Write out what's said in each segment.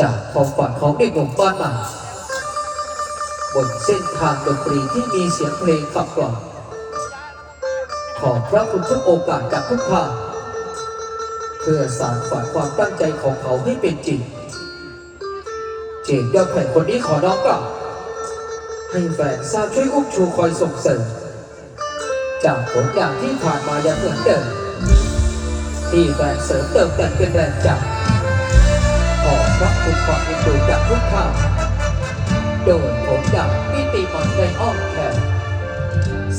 จากความฝันของเด็กหนุ่มบ้านใหม่บนเส้นทางดนตรีที่มีเสียงเพลงขับกล่อมขอพระคุณทุกโอกาสจากทุกทางเพื่อสานฝันความตั้งใจของเขาให้เป็นจริง เจงยอดแผ่นคนนี้ขอน้องกล่าวให้แฟนทราบช่วยอุ้มชูคอยส่งเสริมจากผลอย่างที่ผ่านมาอยังเหมือนเดิมที่แฟนเสริมเติมแต่งเป็นแรงจขอพ รับคุณความเป็นดูจากทุกข้างโดยผมจากมิติหมอนในอ้อมแขน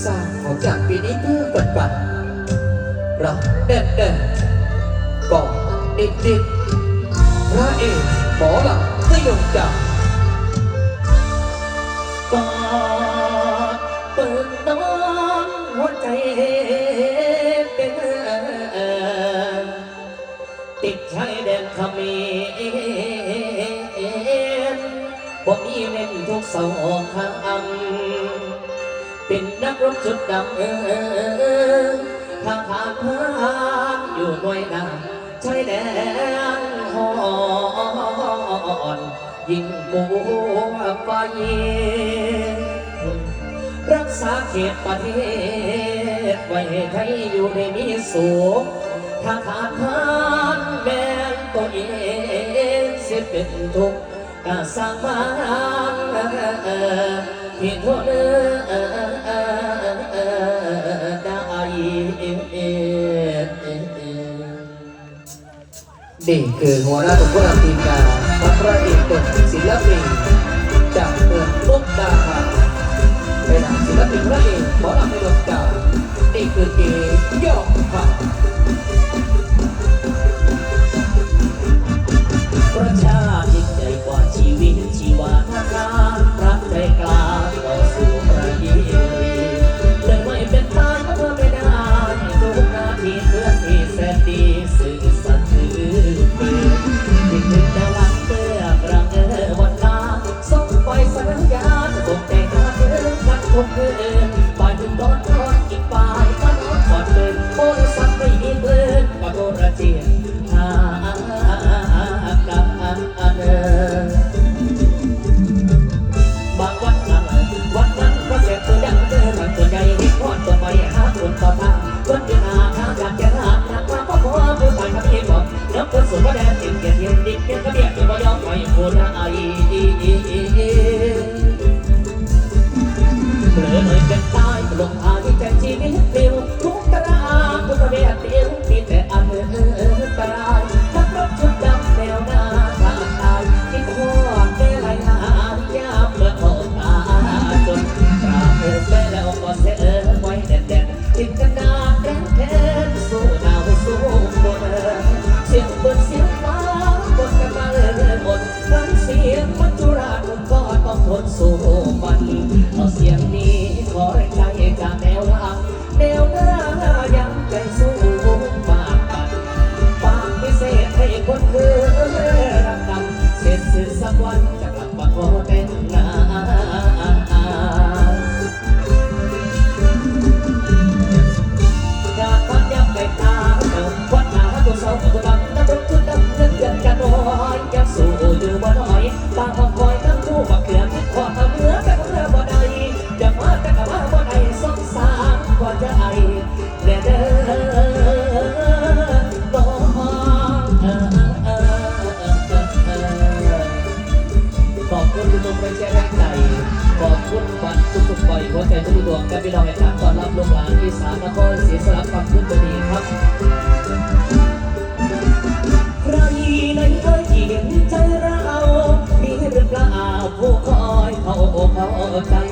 สร้างของจากปีนี้เพื่อกันกันรักแน่นแน่นๆกอดนิดนิดๆพระเอกหมอหลังสยองจากก ติดชายแดนขมรบ่มีเน้นทุกเสาออกทางอำเป็นนักรบชุดดำเออทางผ่านพานอยู่หน่วยนาชายแดนหอนยิ่งมัวไฟรักษาเขตประเทศไว้ให้อยู่ในมีสุขถ้าขาดทานแม่ ตัวเองเสิเป็นทุกข์ก็สร้างมาที่ทนได้นี่คือหัวหน้าของผู้นำทีมงานพระเอกเป็นศิลปิน นไปถึงตอนนอนอีกฝ่ายก็นอนก่อนเดินโทรศัทไม่มีเพื่อนก็โทรเจียนหากันเดินบางวันนั้นวันนั้นก็เสร็จตัวยังเดินทางตัวใหญ่เห็นพอดตัวไปหาคนต่อทางคนอยู่หน้าทางอยากจะหาหนักมาก็พอผู้ตายกับพี่บอกแล้วคนสูงก็แดนจิตเกียรติเย็นดิเกียรติก็เบียดจะบ่ยอมปล่อยคนไอ้ เผลอเลยเป็นตายลงทางที่ใจชีวิตเปลี่ยวทุกตารางทุกระเบียดเดียว ยังสู้อยู่บ่น้อยบางคนคอยทั้งคู่มาเกลือคิดขอทำเนื้อแต่เรือบ่ได้อย่ามาแต่กะว่าบ่ได้สงสารกว่าจะไอเด้อเด้อต้องขอบคุณทุกคนแรงใจแรงใจขอบคุณบัตรทุกทุกๆใบหัวใจทุกดวงกับพี่น้องในทางต้อนรับลูกหลานอีสานนครศรีสลับฟังคุณตัวดีครับ อ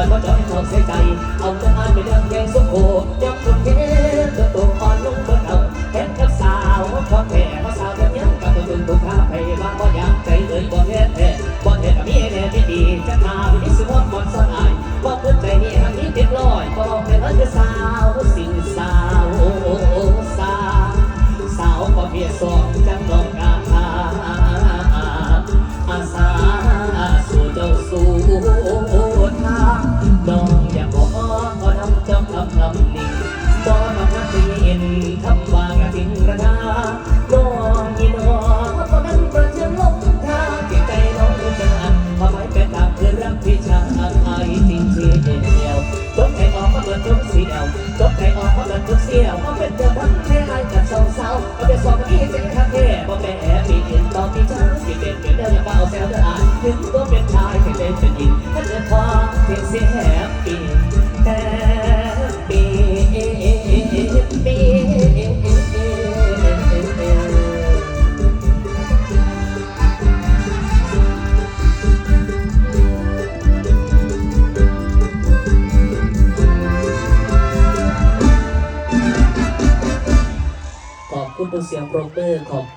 อยบ่น้อยห่วงเสียใจ เอาตะอานไปเรื่องแกงสุโขยับคนเทเธอตัวอ่อนลุงบนเอาเห็นกับสาวพอแม่มาสาวเธอยังกับตัวจนตัวข้าไปว่าบ่อยากใจเลยบ่เฮ็ดบ่เฮ็ดกับมีเนี่ยไม่ดีจะมาวันนี้สิวันก่สนา ยวจบใจออกเพราะมันทุกเสียวเพราะเป็นเจ เสียงปรบมือของ